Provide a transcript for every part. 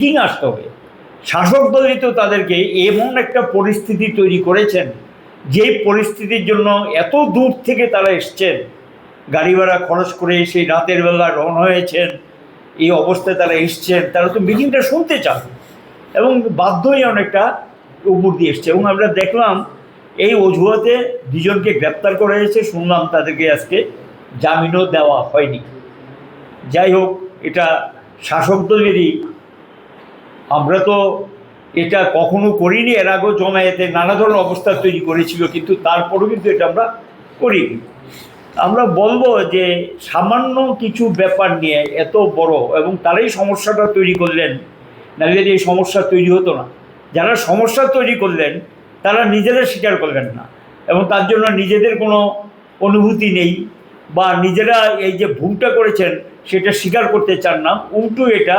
Meeting আসতে হবে। শাসক দলই তো তাদেরকে এমন একটা পরিস্থিতি তৈরি করেছেন, যে পরিস্থিতির জন্য এত দূর থেকে তারা এসছেন, গাড়ি ভাড়া খরচ করে সেই রাতের বেলা রওনা হয়েছেন, এই অবস্থায় তারা এসছেন, তারা তো মিটিংটা শুনতে চান এবং বাধ্যই অনেকটা উপর দিয়ে এসছে এবং আমরা দেখলাম এই অজুহাতে দুজনকে গ্রেপ্তার করা হয়েছে, শুনলাম তাদেরকে আজকে জামিনও দেওয়া হয়নি। যাই হোক, এটা শাসক দলেরই আমরা তো এটা কখনো করিনি, এর আগেও জমায়েতে নানা ধরনের অবস্থা তৈরি করেছিল, কিন্তু তারপরেও কিন্তু এটা আমরা করিনি। আমরা বলব যে সামান্য কিছু ব্যাপার নিয়ে এত বড় এবং তারাই সমস্যাটা তৈরি করলেন, নাহলে এই সমস্যা তৈরি হতো না। যারা সমস্যা তৈরি করলেন, তারা নিজেরা স্বীকার করলেন না এবং তার জন্য নিজেদের কোনো অনুভূতি নেই বা নিজেরা এই যে ভুলটা করেছেন, সেটা স্বীকার করতে চান না। উল্টো এটা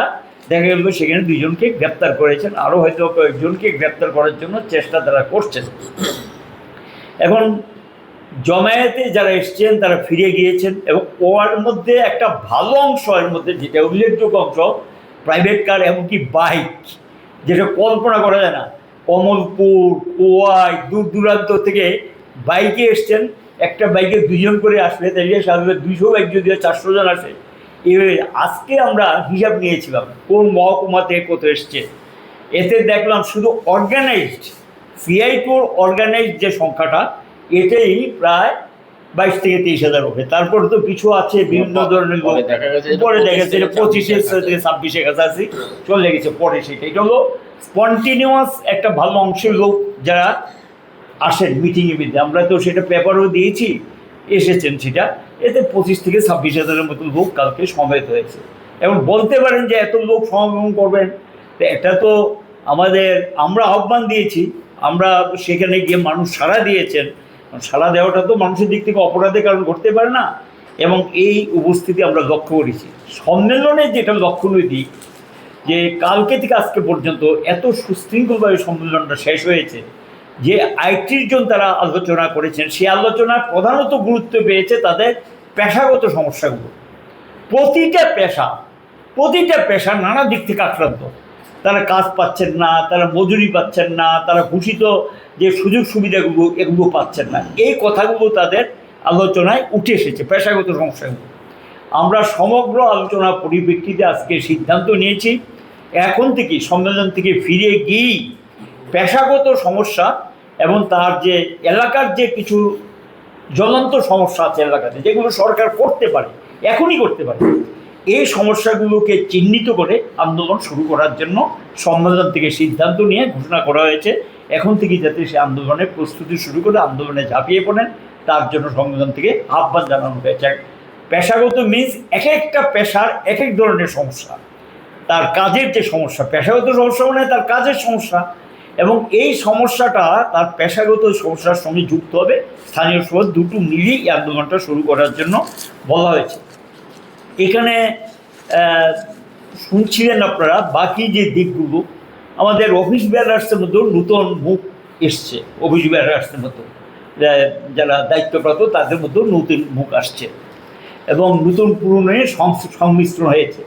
দেখা গেল সেখানে দুজনকে গ্রেপ্তার করেছেন। আরও হয়তো কয়েকজনকে গ্রেপ্তার করার জন্য চেষ্টা তারা করছেন। এখন জমায়েতে যারা এসছেন, তারা ফিরে গিয়েছেন এবং ওর মধ্যে একটা ভালো অংশ, এর মধ্যে যেটা উল্লেখযোগ্য অংশ প্রাইভেট কার এমনকি বাইক যেটা কল্পনা করা যায় না। কমলপুর কোয়াই দূর দূরান্ত থেকে বাইকে এসছেন। একটা বাইকে দুজন করে আসলে, তাহলে সাধারণত দুশো বাইক যদি চারশো জন আসে এভাবে আজকে আমরা হিসাব নিয়েছিলাম কোন মহকুমা থেকে কত এসছে। এতে দেখলাম শুধু অর্গানাইজড সিআইপুর অর্গানাইজড যে সংখ্যাটা এটাই প্রায় বাইশ থেকে তেইশ হাজার হবে তারপরে তো কিছু আছে বিভিন্ন ধরনের লোক। পরে দেখা গেছে পঁচিশে থেকে ছাব্বিশে কাছাকাছি। চলে গেছে পরে সেটা। এটা হলো স্পন্টিনিউয়াস একটা ভালো অংশের লোক যারা আসেন মিটিংয়ে মিটিং আমরা তো সেটা পেপারও দিয়েছি। এসেছেন সেটা। এতে পঁচিশ থেকে ছাব্বিশ হাজারের মতো লোক কালকে সমেত হয়েছে। এবং বলতে পারেন যে এত লোক সমাগম করবেন এটা তো আমাদের, আমরা আহ্বান দিয়েছি, আমরা সেখানে গিয়ে মানুষ সাড়া দিয়েছেন। সাড়া দেওয়াটা তো মানুষের দিক থেকে অপরাধের কারণ ঘটতে পারে না। এবং এই উপস্থিতি আমরা লক্ষ্য করেছি। সম্মেলনের যেটা লক্ষণীয় দিক, যে কালকে থেকে আজকে পর্যন্ত এত সুশৃঙ্খলভাবে সম্মেলনটা শেষ হয়েছে। যে আইটির জন তারা আলোচনা করেছেন সেই আলোচনার প্রধানত গুরুত্ব পেয়েছে তাদের পেশাগত সমস্যাগুলো। প্রতিটা পেশা প্রতিটা পেশা নানা দিক থেকে আক্রান্ত। তারা কাজ পাচ্ছেন না, তারা মজুরি পাচ্ছেন না, তারা ঘোষিত যে সুযোগ সুবিধাগুলো, এগুলো পাচ্ছেন না। এই কথাগুলো তাদের আলোচনায় উঠে এসেছে, পেশাগত সমস্যাগুলো। আমরা সমগ্র আলোচনা পরিপ্রেক্ষিতে আজকে সিদ্ধান্ত নিয়েছি, এখন থেকে সম্মেলন থেকে ফিরে গিয়েই পেশাগত সমস্যা এবং তার যে এলাকার যে কিছু জ্বলন্ত সমস্যা আছে এলাকাতে, যেগুলো সরকার করতে পারে, এখনই করতে পারে, এই সমস্যাগুলোকে চিহ্নিত করে আন্দোলন শুরু করার জন্য সম্মেলন থেকে সিদ্ধান্ত নিয়ে ঘোষণা করা হয়েছে। এখন থেকে যাতে সে আন্দোলনের প্রস্তুতি শুরু করে আন্দোলনে ঝাঁপিয়ে পড়েন, তার জন্য সম্মেলন থেকে আহ্বান জানানো হয়েছে। পেশাগত মিন্স এক একটা পেশার এক এক ধরনের সমস্যা। তার কাজের যে সমস্যা, পেশাগত সমস্যা মানে তার কাজের সমস্যা। এবং এই সমস্যাটা তার পেশাগত সমস্যার সঙ্গে যুক্ত হবে। স্থানীয় সমাজ দুটো মিলিয়ে এই আন্দোলনটা শুরু করার জন্য বলা হয়েছে। এখানে শুনছিলেন আপনারা, বাকি যে দিকগুলো, আমাদের অফিস ব্যারার্সের মধ্যেও নতুন মুখ এসছে, অফিস ব্যারার্সের মতো যারা দায়িত্বপ্রাপ্ত, তাদের মধ্যেও নতুন মুখ আসছে এবং নতুন পুরনো সংমিশ্রণ হয়েছে।